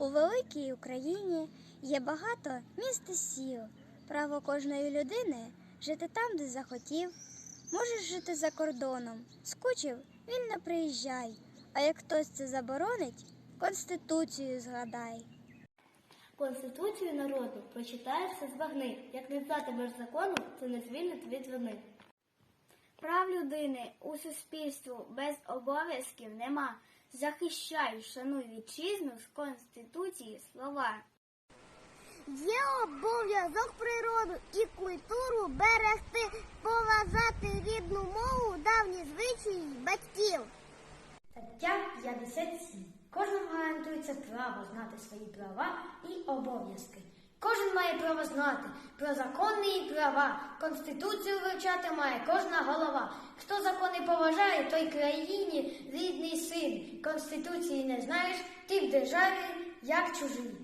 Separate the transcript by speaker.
Speaker 1: У великій Україні є багато міст і сіл. Право кожної людини жити там, де захотів. Можеш жити за кордоном, скучив, вільно приїжджай. А як хтось це заборонить, конституцію згадай.
Speaker 2: Конституцію народу прочитаєш все збагни. Як не знатимеш закону, це не звільнить від вини.
Speaker 1: Прав людини у суспільству без обов'язків нема. Захищай, шануй вітчизну з конституції слова.
Speaker 3: Є обов'язок природу і культуру берегти, поважати рідну мову, давні звичаї батьків.
Speaker 4: Стаття 57. Кожному гарантується право знати свої права і обов'язки. Кожен має право знати про закони і права. Конституцію вивчати має кожна голова. Хто закони поважає, той країні рідний син. Конституції не знаєш, ти в державі як чужий.